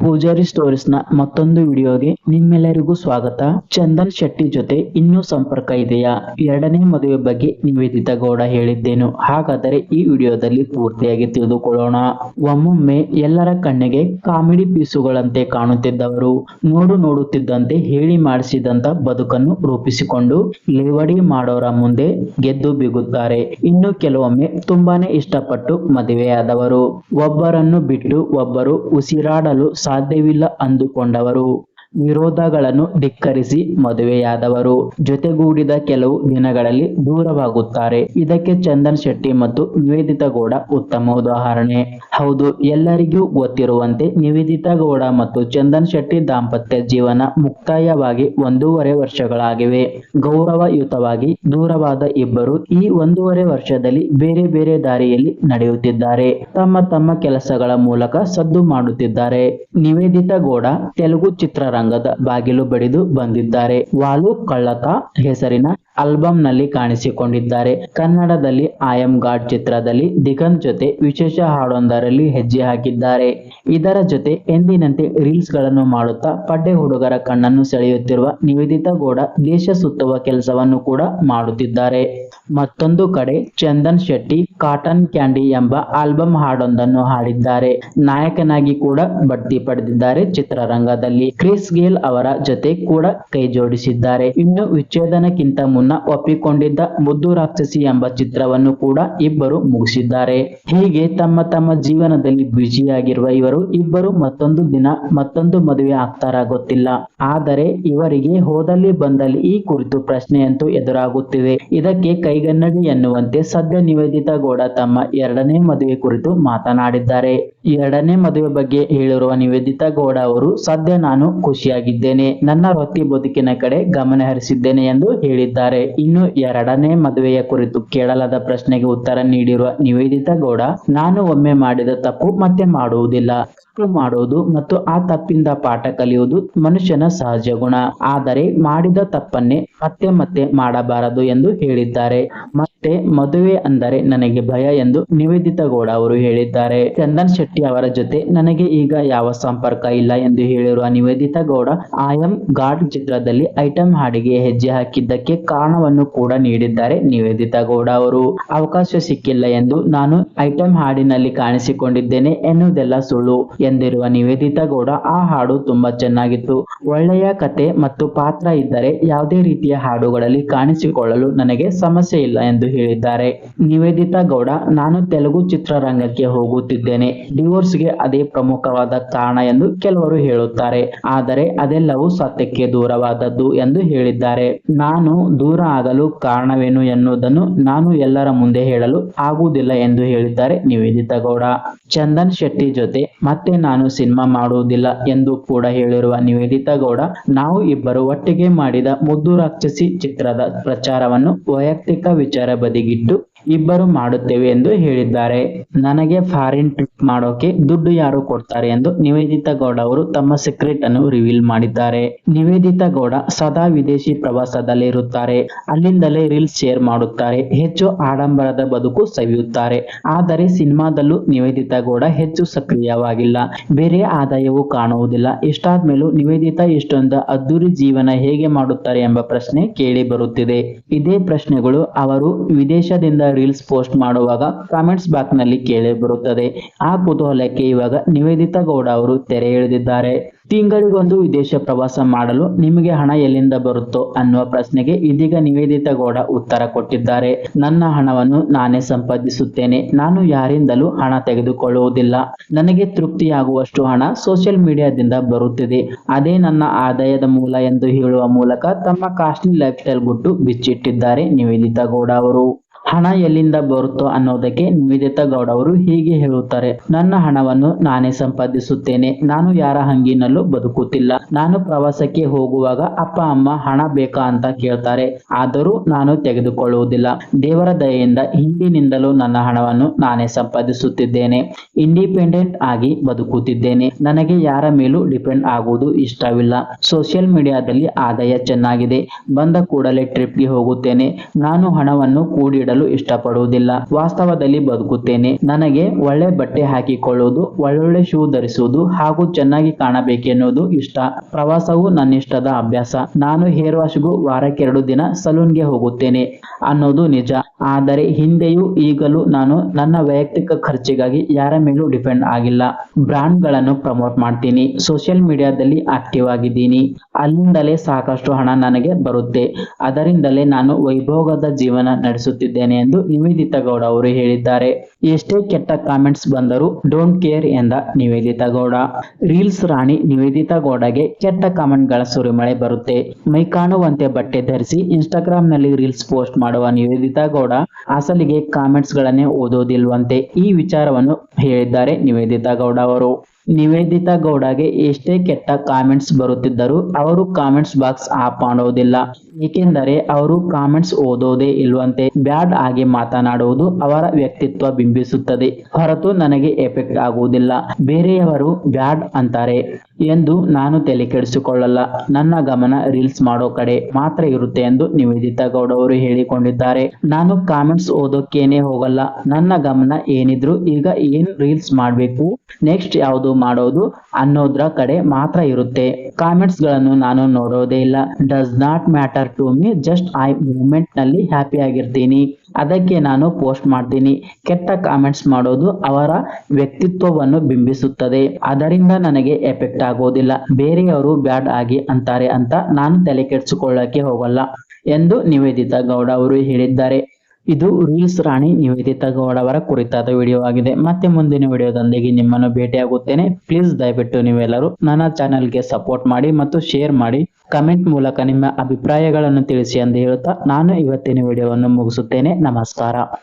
ಪೂಜಾರಿ ಸ್ಟೋರೀಸ್ನ ಮತ್ತೊಂದು ವಿಡಿಯೋಗೆ ನಿಮ್ಮೆಲ್ಲರಿಗೂ ಸ್ವಾಗತ. ಚಂದನ್ ಶೆಟ್ಟಿ ಜೊತೆ ಇನ್ನೂ ಸಂಪರ್ಕ ಇದೆಯಾ? ಎರಡನೇ ಮದುವೆ ಬಗ್ಗೆ ನಿವೇದಿತಾ ಗೌಡ ಹೇಳಿದ್ದೇನು. ಹಾಗಾದರೆ ಈ ವಿಡಿಯೋದಲ್ಲಿ ಪೂರ್ತಿಯಾಗಿ ತಿಳಿದುಕೊಳ್ಳೋಣ. ಒಮ್ಮೊಮ್ಮೆ ಎಲ್ಲರ ಕಣ್ಣಿಗೆ ಕಾಮಿಡಿ ಪೀಸುಗಳಂತೆ ಕಾಣುತ್ತಿದ್ದವರು, ನೋಡು ನೋಡುತ್ತಿದ್ದಂತೆ ಹೇಳಿ ಮಾಡಿಸಿದಂತ ಬದುಕನ್ನು ರೂಪಿಸಿಕೊಂಡು ಲೇವಡಿ ಮಾಡೋರ ಮುಂದೆ ಗೆದ್ದು ಬಿಗುತ್ತಾರೆ. ಇನ್ನು ಕೆಲವೊಮ್ಮೆ ತುಂಬಾನೇ ಇಷ್ಟಪಟ್ಟು ಮದುವೆಯಾದವರು. ಒಬ್ಬರನ್ನು ಬಿಟ್ಟು ಒಬ್ಬರು ಉಸಿರಾಡಲು ಸಾಧ್ಯವಿಲ್ಲ ಅಂದುಕೊಂಡವರು. ವಿರೋಧಗಳನ್ನು ಧಿಕ್ಕರಿಸಿ ಮದುವೆಯಾದವರು. ಜೊತೆಗೂಡಿದ ಕೆಲವು ದಿನಗಳಲ್ಲಿ ದೂರವಾಗುತ್ತಾರೆ. ಇದಕ್ಕೆ ಚಂದನ್ ಶೆಟ್ಟಿ ಮತ್ತು ನಿವೇದಿತ ಗೌಡ ಉತ್ತಮ ಉದಾಹರಣೆ. ಹೌದು, ಎಲ್ಲರಿಗೂ ಗೊತ್ತಿರುವಂತೆ ನಿವೇದಿತಾ ಗೌಡ ಮತ್ತು ಚಂದನ್ ಶೆಟ್ಟಿ ದಾಂಪತ್ಯ ಜೀವನ ಮುಕ್ತಾಯವಾಗಿ ಒಂದೂವರೆ ವರ್ಷಗಳಾಗಿವೆ. ಗೌರವಯುತವಾಗಿ ದೂರವಾದ ಇಬ್ಬರು ಈ ಒಂದೂವರೆ ವರ್ಷದಲ್ಲಿ ಬೇರೆ ಬೇರೆ ದಾರಿಯಲ್ಲಿ ನಡೆಯುತ್ತಿದ್ದಾರೆ. ತಮ್ಮ ತಮ್ಮ ಕೆಲಸಗಳ ಮೂಲಕ ಸದ್ದು ಮಾಡುತ್ತಿದ್ದಾರೆ. ನಿವೇದಿತ ಗೌಡ ತೆಲುಗು ಚಿತ್ರರಂಗದ ಬಾಗಿಲು ಬಡಿದು ಬಂದಿದ್ದಾರೆ. ವಾಲು ಕಳ್ಳತ ಹೆಸರಿನ ಆಲ್ಬಮ್ನಲ್ಲಿ ಕಾಣಿಸಿಕೊಂಡಿದ್ದಾರೆ. ಕನ್ನಡದಲ್ಲಿ ಐ ಆಮ್ ಗಾಡ್ ಚಿತ್ರದಲ್ಲಿ ದಿಗಂತ್ ಜೊತೆ ವಿಶೇಷ ಹಾಡೊಂದರಲ್ಲಿ ಹೆಜ್ಜೆ ಹಾಕಿದ್ದಾರೆ. ಇದರ ಜೊತೆ ಎಂದಿನಂತೆ ರೀಲ್ಸ್ಗಳನ್ನು ಮಾಡುತ್ತಾ ಪಡ್ಡೆ ಹುಡುಗರ ಕಣ್ಣನ್ನು ಸೆಳೆಯುತ್ತಿರುವ ನಿವೇದಿತಾ ಗೌಡ ದೇಶ ಸುತ್ತುವ ಕೆಲಸವನ್ನು ಕೂಡ ಮಾಡುತ್ತಿದ್ದಾರೆ. ಮತ್ತೊಂದು ಕಡೆ ಚಂದನ್ ಶೆಟ್ಟಿ, ಕಾಟನ್ ಕ್ಯಾಂಡಿ ಎಂಬ ಆಲ್ಬಮ್ ಹಾಡೊಂದನ್ನು ಹಾಡಿದ್ದಾರೆ. ನಾಯಕನಾಗಿ ಕೂಡ ಬಡ್ತಿ ಪಡೆದಿದ್ದಾರೆ ಚಿತ್ರರಂಗದಲ್ಲಿ. ಕ್ರಿಸ್ ಗೇಲ್ ಅವರ ಜೊತೆ ಕೂಡ ಕೈ ಜೋಡಿಸಿದ್ದಾರೆ. ಇನ್ನು ವಿಚ್ಛೇದನಕ್ಕಿಂತ ಮುನ್ನ ಒಪ್ಪಿಕೊಂಡಿದ್ದ ಮುದ್ದು ರಾಕ್ಷಸಿ ಎಂಬ ಚಿತ್ರವನ್ನು ಕೂಡ ಇಬ್ಬರು ಮುಗಿಸಿದ್ದಾರೆ. ಹೀಗೆ ತಮ್ಮ ತಮ್ಮ ಜೀವನದಲ್ಲಿ ಬ್ಯುಸಿಯಾಗಿರುವ ಇವರು ಇಬ್ಬರು ಮತ್ತೊಂದು ದಿನ, ಮತ್ತೊಂದು ಮದುವೆ ಆಗ್ತಾರ ಗೊತ್ತಿಲ್ಲ. ಆದರೆ ಇವರಿಗೆ ಹೋದಲ್ಲಿ ಬಂದಲ್ಲಿ ಈ ಕುರಿತು ಪ್ರಶ್ನೆಯಂತೂ ಎದುರಾಗುತ್ತಿದೆ. ಇದಕ್ಕೆ ಕೈಗನ್ನಡಿ ಎನ್ನುವಂತೆ ಸದ್ಯ ನಿವೇದಿತಾ ಗೌಡ ತಮ್ಮ ಎರಡನೇ ಮದುವೆ ಕುರಿತು ಮಾತನಾಡಿದ್ದಾರೆ. ಎರಡನೇ ಮದುವೆ ಬಗ್ಗೆ ಹೇಳಿರುವ ನಿವೇದಿತಾ ಗೌಡ ಅವರು, ಸದ್ಯ ನಾನು ಖುಷಿಯಾಗಿದ್ದೇನೆ. ನನ್ನ ವೃತ್ತಿ ಬದುಕಿನ ಕಡೆ ಗಮನ ಹರಿಸಿದ್ದೇನೆ ಎಂದು ಹೇಳಿದ್ದಾರೆ. ಇನ್ನು ಎರಡನೇ ಮದುವೆಯ ಕುರಿತು ಕೇಳಲಾದ ಪ್ರಶ್ನೆಗೆ ಉತ್ತರ ನೀಡಿರುವ ನಿವೇದಿತಾ ಗೌಡ, ನಾನು ಒಮ್ಮೆ ಮಾಡಿದ ತಪ್ಪು ಮತ್ತೆ ಮಾಡುವುದಿಲ್ಲ. ತಪ್ಪು ಮಾಡುವುದು ಮತ್ತು ಆ ತಪ್ಪಿಂದ ಪಾಠ ಕಲಿಯುವುದು ಮನುಷ್ಯನ ಸಹಜ ಗುಣ. ಆದರೆ ಮಾಡಿದ ತಪ್ಪನ್ನೇ ಮತ್ತೆ ಮತ್ತೆ ಮಾಡಬಾರದು ಎಂದು ಹೇಳಿದ್ದಾರೆ. ಮತ್ತೆ ಮದುವೆ ಅಂದರೆ ನನಗೆ ಭಯ ಎಂದು ನಿವೇದಿತ ಗೌಡ ಅವರು ಹೇಳಿದ್ದಾರೆ. ಚಂದನ್ ಶೆಟ್ಟಿ ಅವರ ಜೊತೆ ನನಗೆ ಈಗ ಯಾವ ಸಂಪರ್ಕ ಇಲ್ಲ ಎಂದು ಹೇಳಿರುವ Nivedita Gowda I am God ಚಿತ್ರದಲ್ಲಿ ಐಟಂ ಹಾಡಿಗೆ ಹೆಜ್ಜೆ ಹಾಕಿದ್ದಕ್ಕೆ ಕಾರಣವನ್ನು ಕೂಡ ನೀಡಿದ್ದಾರೆ ನಿವೇದಿತ ಗೌಡ ಅವರು. ಅವಕಾಶ ಸಿಕ್ಕಿಲ್ಲ ಎಂದು ನಾನು ಐಟಂ ಹಾಡಿನಲ್ಲಿ ಕಾಣಿಸಿಕೊಂಡಿದ್ದೇನೆ ಎನ್ನುವುದೆಲ್ಲ ಸುಳ್ಳು. ಎಂದಿರುವ ನಿವೇದಿತಾ ಗೌಡ ಆ ಹಾಡು ತುಂಬಾ ಚೆನ್ನಾಗಿತ್ತು. ಒಳ್ಳೆಯ ಕತೆ ಮತ್ತು ಪಾತ್ರ ಇದ್ದರೆ ಯಾವುದೇ ರೀತಿಯ ಹಾಡುಗಳಲ್ಲಿ ಕಾಣಿಸಿಕೊಳ್ಳಲು ನನಗೆ ಸಮಸ್ಯೆ ಇಲ್ಲ ಎಂದು ಹೇಳಿದ್ದಾರೆ. ನಿವೇದಿತಾ ಗೌಡ, ನಾನು ತೆಲುಗು ಚಿತ್ರರಂಗಕ್ಕೆ ಹೋಗುತ್ತಿದ್ದೇನೆ. ಡಿವೋರ್ಸ್ಗೆ ಅದೇ ಪ್ರಮುಖವಾದ ಕಾರಣ ಎಂದು ಕೆಲವರು ಹೇಳುತ್ತಾರೆ. ಆದರೆ ಅದೆಲ್ಲವೂ ಸತ್ಯಕ್ಕೆ ದೂರವಾದದ್ದು ಎಂದು ಹೇಳಿದ್ದಾರೆ. ನಾನು ದೂರ ಆಗಲು ಕಾರಣವೇನು ಎನ್ನುವುದನ್ನು ನಾನು ಎಲ್ಲರ ಮುಂದೆ ಹೇಳಲು ಆಗುವುದಿಲ್ಲ ಎಂದು ಹೇಳಿದ್ದಾರೆ ನಿವೇದಿತಾ ಗೌಡ. ಚಂದನ್ ಶೆಟ್ಟಿ ಜೊತೆ ಮತ್ತೆ ನಾನು ಸಿನಿಮಾ ಮಾಡುವುದಿಲ್ಲ ಎಂದು ಕೂಡ ಹೇಳಿರುವ ನಿವೇದಿತಾ ಗೌಡ, ನಾವು ಇಬ್ಬರು ಒಟ್ಟಿಗೆ ಮಾಡಿದ ಮುದ್ದು ರಾಕ್ಷಸಿ ಚಿತ್ರದ ಪ್ರಚಾರವನ್ನು ವೈಯಕ್ತಿಕ ವಿಚಾರ ಬದಿಗಿಟ್ಟು ಇಬ್ಬರು ಮಾಡುತ್ತೇವೆ ಎಂದು ಹೇಳಿದ್ದಾರೆ. ನನಗೆ ಫಾರಿನ್ ಟ್ರಿಪ್ ಮಾಡೋಕೆ ದುಡ್ಡು ಯಾರು ಕೊಡ್ತಾರೆ ಎಂದು ನಿವೇದಿತಾ ಗೌಡ ಅವರು ತಮ್ಮ ಸೀಕ್ರೆಟ್ ಅನ್ನು ರಿವೀಲ್ ಮಾಡಿದ್ದಾರೆ. ನಿವೇದಿತ ಗೌಡ ಸದಾ ವಿದೇಶಿ ಪ್ರವಾಸದಲ್ಲಿ ಇರುತ್ತಾರೆ. ಅಲ್ಲಿಂದಲೇ ರೀಲ್ಸ್ ಶೇರ್ ಮಾಡುತ್ತಾರೆ. ಹೆಚ್ಚು ಆಡಂಬರದ ಬದುಕು ಸವಿಯುತ್ತಾರೆ. ಆದರೆ ಸಿನಿಮಾದಲ್ಲೂ ನಿವೇದಿತ ಗೌಡ ಹೆಚ್ಚು ಸಕ್ರಿಯವಾಗಿಲ್ಲ. ಬೇರೆ ಆದಾಯವೂ ಕಾಣುವುದಿಲ್ಲ. ಇಷ್ಟಾದ್ಮೇಲೂ ನಿವೇದಿತ ಇಷ್ಟೊಂದು ಅದ್ದೂರಿ ಜೀವನ ಹೇಗೆ ಮಾಡುತ್ತಾರೆ ಎಂಬ ಪ್ರಶ್ನೆ ಕೇಳಿ ಬರುತ್ತಿದೆ. ಇದೇ ಪ್ರಶ್ನೆಗಳು ಅವರು ವಿದೇಶದಿಂದ ರೀಲ್ಸ್ ಪೋಸ್ಟ್ ಮಾಡುವಾಗ ಕಾಮೆಂಟ್ಸ್ ಬಾಕ್ಸ್ನಲ್ಲಿ ಕೇಳಿ ಬರುತ್ತದೆ. ಆ ಕುತೂಹಲಕ್ಕೆ ಇವಾಗ ನಿವೇದಿತಾ ಗೌಡ ಅವರು ತೆರೆ ಎಳೆದಿದ್ದಾರೆ. ತಿಂಗಳಿಗೊಂದು ವಿದೇಶ ಪ್ರವಾಸ ಮಾಡಲು ನಿಮಗೆ ಹಣ ಎಲ್ಲಿಂದ ಬರುತ್ತೋ ಅನ್ನುವ ಪ್ರಶ್ನೆಗೆ ಇದೀಗ ನಿವೇದಿತಾ ಗೌಡ ಉತ್ತರ ಕೊಟ್ಟಿದ್ದಾರೆ. ನನ್ನ ಹಣವನ್ನು ನಾನೇ ಸಂಪಾದಿಸುತ್ತೇನೆ. ನಾನು ಯಾರಿಂದಲೂ ಹಣ ತೆಗೆದುಕೊಳ್ಳುವುದಿಲ್ಲ. ನನಗೆ ತೃಪ್ತಿಯಾಗುವಷ್ಟು ಹಣ ಸೋಷಿಯಲ್ ಮೀಡಿಯಾದಿಂದ ಬರುತ್ತಿದೆ. ಅದೇ ನನ್ನ ಆದಾಯದ ಮೂಲ ಎಂದು ಹೇಳುವ ಮೂಲಕ ತಮ್ಮ ಕಾಸ್ಟ್ಲಿ ಲೈಫ್ ಸ್ಟೈಲ್ ಗುಟ್ಟು ಬಿಚ್ಚಿಟ್ಟಿದ್ದಾರೆ ನಿವೇದಿತಾ ಗೌಡ ಅವರು. ಹಣ ಎಲ್ಲಿಂದ ಬರುತ್ತೋ ಅನ್ನೋದಕ್ಕೆ ನಿವೇದಿತಾ ಗೌಡ ಅವರು ಹೀಗೆ ಹೇಳುತ್ತಾರೆ. ನನ್ನ ಹಣವನ್ನು ನಾನೇ ಸಂಪಾದಿಸುತ್ತೇನೆ. ನಾನು ಯಾರ ಹಂಗಿನಲ್ಲೂ ಬದುಕುತ್ತಿಲ್ಲ. ನಾನು ಪ್ರವಾಸಕ್ಕೆ ಹೋಗುವಾಗ ಅಪ್ಪ, ಅಮ್ಮ ಹಣ ಬೇಕಾ ಅಂತ ಕೇಳ್ತಾರೆ. ಆದರೂ ನಾನು ತೆಗೆದುಕೊಳ್ಳುವುದಿಲ್ಲ. ದೇವರ ದಯೆಯಿಂದ ಹಿಂದಿನಿಂದಲೂ ನನ್ನ ಹಣವನ್ನು ನಾನೇ ಸಂಪಾದಿಸುತ್ತಿದ್ದೇನೆ. ಇಂಡಿಪೆಂಡೆಂಟ್ ಆಗಿ ಬದುಕುತ್ತಿದ್ದೇನೆ. ನನಗೆ ಯಾರ ಮೇಲೂ ಡಿಪೆಂಡ್ ಆಗುವುದು ಇಷ್ಟವಿಲ್ಲ. ಸೋಷಿಯಲ್ ಮೀಡಿಯಾದಲ್ಲಿ ಆದಾಯ ಚೆನ್ನಾಗಿದೆ. ಬಂದ ಕೂಡಲೇ ಟ್ರಿಪ್ಗೆ ಹೋಗುತ್ತೇನೆ. ನಾನು ಹಣವನ್ನು ಕೂಡಿಡಲು ಇರಲು ಇಷ್ಟಪಡುವುದಿಲ್ಲ. ವಾಸ್ತವದಲ್ಲಿ ಬದುಕುತ್ತೇನೆ. ನನಗೆ ಒಳ್ಳೆ ಬಟ್ಟೆ ಹಾಕಿಕೊಳ್ಳುವುದು ಒಳ್ಳೊಳ್ಳೆ ಶೂ ಧರಿಸುವುದು ಹಾಗೂ ಚೆನ್ನಾಗಿ ಕಾಣಬೇಕೆನ್ನುವುದು ಇಷ್ಟ. ಪ್ರವಾಸವು ನನ್ನಿಷ್ಟದ ಅಭ್ಯಾಸ. ನಾನು ಹೇರ್ ವಾಶ್ಗೂ ವಾರಕ್ಕೆರಡು ದಿನ ಸಲೂನ್ಗೆ ಹೋಗುತ್ತೇನೆ ಅನ್ನೋದು ನಿಜ. ಆದರೆ ಹಿಂದೆಯೂ ಈಗಲೂ ನಾನು ನನ್ನ ವೈಯಕ್ತಿಕ ಖರ್ಚಿಗಾಗಿ ಯಾರ ಮೇಲೂ ಡಿಪೆಂಡ್ ಆಗಿಲ್ಲ. ಬ್ರಾಂಡ್ಗಳನ್ನು ಪ್ರಮೋಟ್ ಮಾಡ್ತೀನಿ. ಸೋಷಿಯಲ್ ಮೀಡಿಯಾದಲ್ಲಿ ಆಕ್ಟಿವ್ ಆಗಿದ್ದೀನಿ. ಅಲ್ಲಿಂದಲೇ ಸಾಕಷ್ಟು ಹಣ ನನಗೆ ಬರುತ್ತೆ. ಅದರಿಂದಲೇ ನಾನು ವೈಭೋಗದ ಜೀವನ ನಡೆಸುತ್ತಿದ್ದೇನೆ ಎಂದು ನಿವೇದಿತಾ ಗೌಡ ಅವರು ಹೇಳಿದ್ದಾರೆ. ಎಷ್ಟೇ ಕೆಟ್ಟ ಕಾಮೆಂಟ್ಸ್ ಬಂದರೂ ಡೋಂಟ್ ಕೇರ್ ಎಂದ ನಿವೇದಿತಾ ಗೌಡ. ರೀಲ್ಸ್ ರಾಣಿ ನಿವೇದಿತಾ ಗೌಡಗೆ ಕೆಟ್ಟ ಕಾಮೆಂಟ್ಗಳ ಸುರಿಮಳೆ ಬರುತ್ತೆ. ಮೈ ಕಾಣುವಂತೆ ಬಟ್ಟೆ ಧರಿಸಿ ಇನ್ಸ್ಟಾಗ್ರಾಮ್ನಲ್ಲಿ ರೀಲ್ಸ್ ಪೋಸ್ಟ್ ಮಾಡುವ ನಿವೇದಿತಾ ಗೌಡ ಅಸಲಿಗೆ ಕಾಮೆಂಟ್ಸ್ ಗಳನ್ನೇ ಓದೋದಿಲ್ವಂತೆ ಈ ವಿಚಾರವನ್ನು ಹೇಳಿದ್ದಾರೆ ನಿವೇದಿತಾ ಗೌಡ ಅವರು. ನಿವೇದಿತಾ ಗೌಡಗೆ ಎಷ್ಟೇ ಕೆಟ್ಟ ಕಾಮೆಂಟ್ಸ್ ಬರುತ್ತಿದ್ದರೂ ಅವರು ಕಾಮೆಂಟ್ಸ್ ಬಾಕ್ಸ್ ಆಫ್ ಮಾಡೋದಿಲ್ಲ. ಏಕೆಂದರೆ ಅವರು ಕಾಮೆಂಟ್ಸ್ ಓದೋದೇ ಇಲ್ವಂತೆ. ಬ್ಯಾಡ್ ಆಗಿ ಮಾತನಾಡುವುದು ಅವರ ವ್ಯಕ್ತಿತ್ವ ಬಿಂಬಿಸುತ್ತದೆ. ಹೊರತು ನನಗೆ ಎಫೆಕ್ಟ್ ಆಗುವುದಿಲ್ಲ. ಬೇರೆಯವರು ಬ್ಯಾಡ್ ಅಂತಾರೆ. ಎಂದು ನಾನು ತಲೆ ಕೆಡಿಸಿಕೊಳ್ಳಲ್ಲ. ನನ್ನ ಗಮನ ರೀಲ್ಸ್ ಮಾಡೋ ಕಡೆ ಮಾತ್ರ ಇರುತ್ತೆ ಎಂದು ನಿವೇದಿತಾ ಗೌಡ ಅವರು ಹೇಳಿಕೊಂಡಿದ್ದಾರೆ. ನಾನು ಕಾಮೆಂಟ್ಸ್ ಓದೋಕೇನೆ ಹೋಗಲ್ಲ. ನನ್ನ ಗಮನ ಏನಿದ್ರು ಈಗ ಏನ್ ರೀಲ್ಸ್ ಮಾಡಬೇಕು, ನೆಕ್ಸ್ಟ್ ಯಾವುದು ಮಾಡೋದು ಅನ್ನೋದ್ರ ಕಡೆ ಮಾತ್ರ ಇರುತ್ತೆ. ಕಾಮೆಂಟ್ಸ್ಗಳನ್ನು ನಾನು ನೋಡೋದೇ ಇಲ್ಲ. Does not matter to me just I ಮೂಮೆಂಟ್ನಲ್ಲಿ happy ಆಗಿರ್ತೀನಿ. ಅದಕ್ಕೆ ನಾನು ಪೋಸ್ಟ್ ಮಾಡ್ತೀನಿ. ಕೆಟ್ಟ ಕಾಮೆಂಟ್ಸ್ ಮಾಡೋದು ಅವರ ವ್ಯಕ್ತಿತ್ವವನ್ನು ಬಿಂಬಿಸುತ್ತದೆ. ಅದರಿಂದ ನನಗೆ ಎಫೆಕ್ಟ್ ಆಗೋದಿಲ್ಲ. ಬೇರೆಯವರು ಬ್ಯಾಡ್ ಆಗಿ ಅಂತಾರೆ ಅಂತ ನಾನು ತಲೆ ಕೆಡಿಸಿಕೊಳ್ಳಕ್ಕೆ ಹೋಗಲ್ಲ ಎಂದು ನಿವೇದಿತಾ ಗೌಡ ಅವರು ಹೇಳಿದ್ದಾರೆ. ಇದು ರೀಲ್ಸ್ ರಾಣಿ, ನಿವೇದಿತಾ ಗೌಡ ಅವರ ಕುರಿತಾದ ವಿಡಿಯೋ ಆಗಿದೆ. ಮತ್ತೆ ಮುಂದಿನ ವಿಡಿಯೋದೊಂದಿಗೆ ನಿಮ್ಮನ್ನು ಭೇಟಿಯಾಗುತ್ತೇನೆ. ಪ್ಲೀಸ್ ದಯವಿಟ್ಟು ನೀವೆಲ್ಲರೂ ನನ್ನ ಚಾನೆಲ್ಗೆ ಸಪೋರ್ಟ್ ಮಾಡಿ ಮತ್ತು ಶೇರ್ ಮಾಡಿ. ಕಮೆಂಟ್ ಮೂಲಕ ನಿಮ್ಮ ಅಭಿಪ್ರಾಯಗಳನ್ನು ತಿಳಿಸಿ ಎಂದು ಹೇಳುತ್ತಾ ನಾನು ಇವತ್ತಿನ ವಿಡಿಯೋವನ್ನು ಮುಗಿಸುತ್ತೇನೆ. ನಮಸ್ಕಾರ.